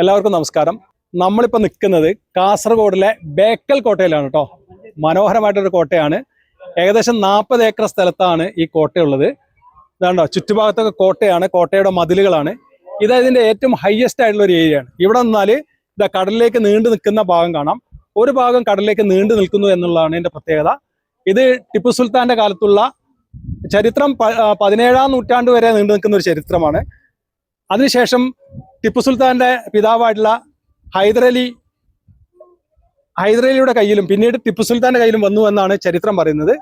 എല്ലാവർക്കും നമസ്കാരം. നമ്മളിപ്പോൾ നിൽക്കുന്നത് കാസർഗോഡിലെ ബേക്കൽ കോട്ടയിലാണ് കേട്ടോ മനോഹരമായിട്ടൊരു കോട്ടയാണ്. ഏകദേശം നാൽപ്പത് ഏക്കർ സ്ഥലത്താണ് ഈ കോട്ടയുള്ളത്. ഇതാണ്ടോ ചുറ്റുഭാഗത്തൊക്കെ കോട്ടയാണ് കോട്ടയുടെ മതിലുകളാണ്. ഇത് ഇതിന്റെ ഏറ്റവും ഹയസ്റ്റ് ആയിട്ടുള്ള ഒരു ഏരിയയാണ് ഇവിടെ നിന്നാൽ ഇതാ കടലിലേക്ക് നീണ്ടു നിൽക്കുന്ന ഭാഗം കാണാം. ഒരു ഭാഗം കടലിലേക്ക് നീണ്ടു നിൽക്കുന്നു എന്നുള്ളതാണ് ഇതിന്റെ പ്രത്യേകത. ഇത് ടിപ്പു സുൽത്താന്റെ കാലത്തുള്ള ചരിത്രം പതിനേഴാം നൂറ്റാണ്ട് വരെ നീണ്ടു നിൽക്കുന്ന ഒരു ചരിത്രമാണ്. അതിനുശേഷം ടിപ്പു സുൽത്താന്റെ പിതാവായിട്ടുള്ള ഹൈദരലി ഹൈദരലിയുടെ കയ്യിലും പിന്നീട് ടിപ്പു സുൽത്താന്റെ കയ്യിലും വന്നു എന്നാണ് ചരിത്രം പറയുന്നത്.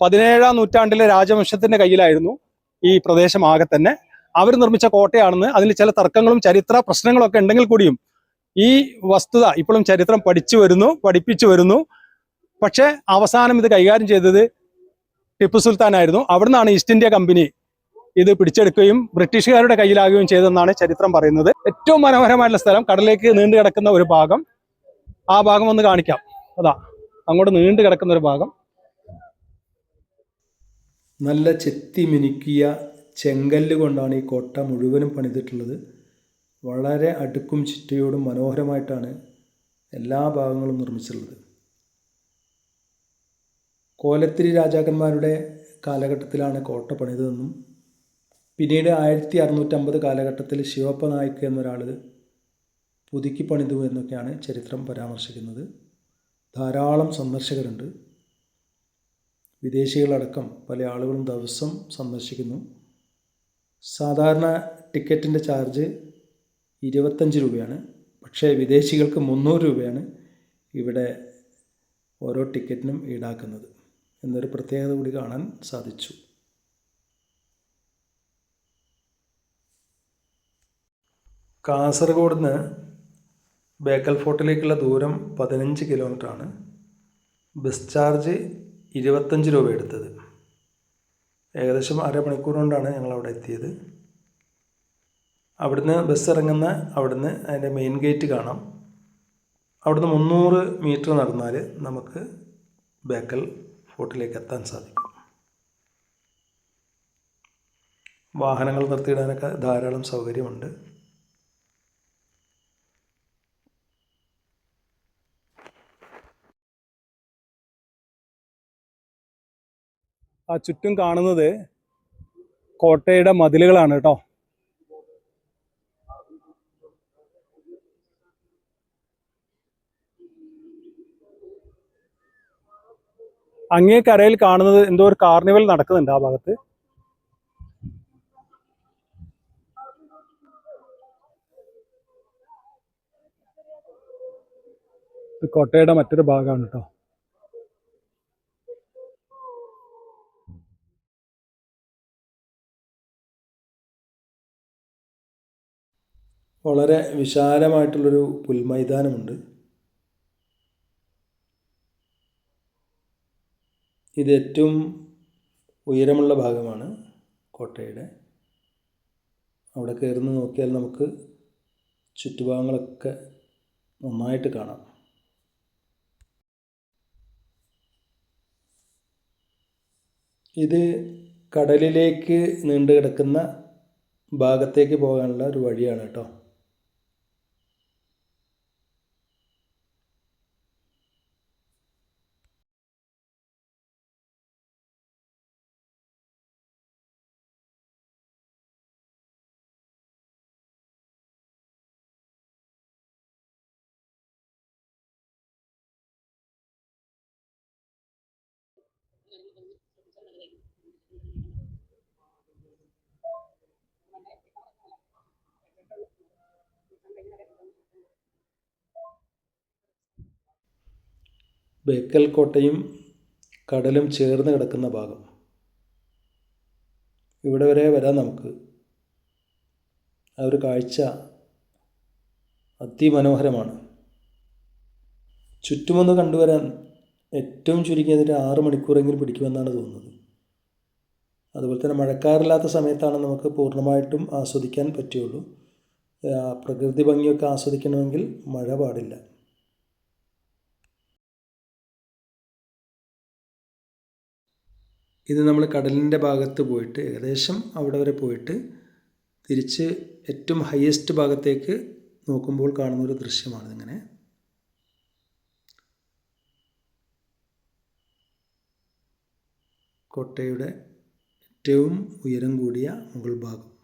പതിനേഴാം നൂറ്റാണ്ടിലെ രാജവംശത്തിന്റെ കയ്യിലായിരുന്നു ഈ പ്രദേശം ആകെ തന്നെ. അവർ നിർമ്മിച്ച കോട്ടയാണെന്ന് അതിൽ ചില തർക്കങ്ങളും ചരിത്ര പ്രശ്നങ്ങളൊക്കെ ഉണ്ടെങ്കിൽ കൂടിയും ഈ വസ്തുത ഇപ്പോഴും ചരിത്രം പഠിച്ചു വരുന്നു പഠിപ്പിച്ചു വരുന്നു. പക്ഷേ അവസാനം ഇത് കൈകാര്യം ചെയ്തത് ടിപ്പു സുൽത്താനായിരുന്നു. അവിടുന്നാണ് ഈസ്റ്റ് ഇന്ത്യ കമ്പനി ഇത് പിടിച്ചെടുക്കുകയും ബ്രിട്ടീഷുകാരുടെ കയ്യിലാകുകയും ചെയ്തെന്നാണ് ചരിത്രം പറയുന്നത്. ഏറ്റവും മനോഹരമായിട്ടുള്ള സ്ഥലം കടലിലേക്ക് നീണ്ടു കിടക്കുന്ന ഒരു ഭാഗം. ആ ഭാഗം ഒന്ന് കാണിക്കാം. അതാ അങ്ങോട്ട് നീണ്ടു കിടക്കുന്ന ഒരു ഭാഗം. നല്ല ചെത്തി മിനുക്കിയ ചെങ്കല്ല് കൊണ്ടാണ് ഈ കോട്ട മുഴുവനും പണിതിട്ടുള്ളത്. വളരെ അടുക്കും ചിട്ടയോടും മനോഹരമായിട്ടാണ് എല്ലാ ഭാഗങ്ങളും നിർമ്മിച്ചിട്ടുള്ളത്. കോലത്തിരി രാജാക്കന്മാരുടെ കാലഘട്ടത്തിലാണ് കോട്ട പണിതതെന്നും പിന്നീട് ആയിരത്തി അറുന്നൂറ്റമ്പത് കാലഘട്ടത്തിൽ ശിവപ്പ നായിക്ക് എന്നൊരാൾ പുതുക്കി പണിതു എന്നൊക്കെയാണ് ചരിത്രം പരാമർശിക്കുന്നത്. ധാരാളം സന്ദർശകരുണ്ട്. വിദേശികളടക്കം പല ആളുകളും ദിവസം സന്ദർശിക്കുന്നു. സാധാരണ ടിക്കറ്റിന്റെ ചാർജ് ഇരുപത്തഞ്ച് രൂപയാണ്. പക്ഷേ വിദേശികൾക്ക് മുന്നൂറ് രൂപയാണ് ഇവിടെ ഓരോ ടിക്കറ്റിനും ഈടാക്കുന്നത്. എന്നൊരു പ്രത്യേകത കൂടി കാണാൻ സാധിച്ചു. കാസർഗോഡ് നിന്ന് ബേക്കൽ ഫോർട്ടിലേക്കുള്ള ദൂരം പതിനഞ്ച് കിലോമീറ്ററാണ്. ബസ് ചാർജ് ഇരുപത്തഞ്ച് രൂപ എടുത്തത്. ഏകദേശം അരമണിക്കൂർ കൊണ്ടാണ് ഞങ്ങൾ അവിടെ എത്തിയത്. അവിടുന്ന് ബസ് ഇറങ്ങുന്ന അവിടുന്ന് അതിന്റെ മെയിൻ ഗേറ്റ് കാണാം. അവിടുന്ന് മുന്നൂറ് മീറ്റർ നടന്നാൽ നമുക്ക് ബേക്കൽ ഫോർട്ടിലേക്ക് എത്താൻ സാധിക്കും. വാഹനങ്ങൾ നിർത്തിയിടാനൊക്കെ ധാരാളം സൗകര്യമുണ്ട്. ആ ചുറ്റും കാണുന്നത് കോട്ടയുടെ മതിലുകളാണ് കേട്ടോ. അങ്ങേ കരയിൽ കാണുന്നത് എന്തോ ഒരു കാർണിവൽ നടക്കുന്നുണ്ട് ആ ഭാഗത്ത്. കോട്ടയുടെ മറ്റൊരു ഭാഗമാണ് കേട്ടോ. വളരെ വിശാലമായിട്ടുള്ളൊരു പുൽമൈതാനമുണ്ട്. ഇത് ഏറ്റവും ഉയരമുള്ള ഭാഗമാണ് കോട്ടയുടെ. അവിടെ കയറുന്ന നോക്കിയാൽ നമുക്ക് ചുറ്റുഭാഗങ്ങളൊക്കെ നന്നായിട്ട് കാണാം. ഇത് കടലിലേക്ക് നീണ്ടു കിടക്കുന്ന ഭാഗത്തേക്ക് പോകാനുള്ള ഒരു വഴിയാണ് കേട്ടോ. ബേക്കൽ കോട്ടയും കടലും ചേർന്ന് കിടക്കുന്ന ഭാഗം. ഇവിടെ വരെ വരാം നമുക്ക്. ആ ഒരു കാഴ്ച അതിമനോഹരമാണ്. ചുറ്റുമൊന്ന് കണ്ടുവരാൻ ഏറ്റവും ചുരുങ്ങിയതിന് ആറ് മണിക്കൂറെങ്കിലും പിടിക്കുമെന്നാണ് തോന്നുന്നത്. അതുപോലെ തന്നെ മഴക്കാറില്ലാത്ത സമയത്താണ് നമുക്ക് പൂർണമായിട്ടും ആസ്വദിക്കാൻ പറ്റുള്ളൂ ആ, പ്രകൃതി ഭംഗിയൊക്കെ ആസ്വദിക്കണമെങ്കിൽ മഴ പാടില്ല. ഇത് നമ്മൾ കടലിന്റെ ഭാഗത്ത് പോയിട്ട് ഏകദേശം അവിടെ വരെ പോയിട്ട് തിരിച്ച് ഏറ്റവും ഹയസ്റ്റ് ഭാഗത്തേക്ക് നോക്കുമ്പോൾ കാണുന്ന ഒരു ദൃശ്യമാണ് ഇങ്ങനെ. കോട്ടയുടെ ഏറ്റവും ഉയരം കൂടിയ മുകൾ ഭാഗം.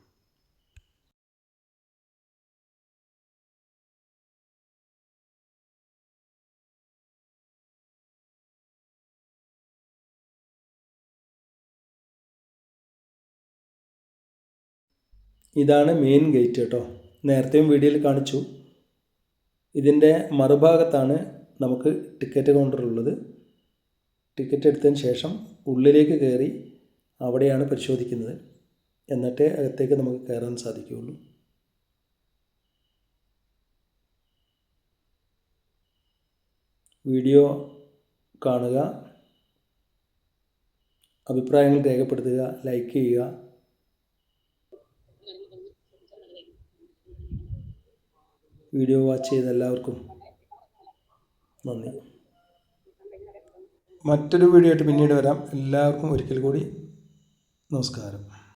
ഇതാണ് മെയിൻ ഗേറ്റ് കേട്ടോ നേരത്തെയും വീഡിയോയിൽ കാണിച്ചു. ഇതിന്റെ മറുഭാഗത്താണ് നമുക്ക് ടിക്കറ്റ് കൗണ്ടർ ഉള്ളത്. ടിക്കറ്റ് എടുത്തതിന് ശേഷം ഉള്ളിലേക്ക് കയറി അവിടെയാണ് പരിശോധിക്കുന്നത്. എന്നിട്ടേ അകത്തേക്ക് നമുക്ക് കയറാൻ സാധിക്കുകയുള്ളൂ. വീഡിയോ കാണുക. അഭിപ്രായങ്ങൾ രേഖപ്പെടുത്തുക. ലൈക്ക് ചെയ്യുക. വീഡിയോ വാച്ച് ചെയ്ത എല്ലാവർക്കും നന്ദി. മറ്റൊരു വീഡിയോ ആയിട്ട് പിന്നീട് വരാം. എല്ലാവർക്കും ഒരിക്കൽ കൂടി നമസ്കാരം.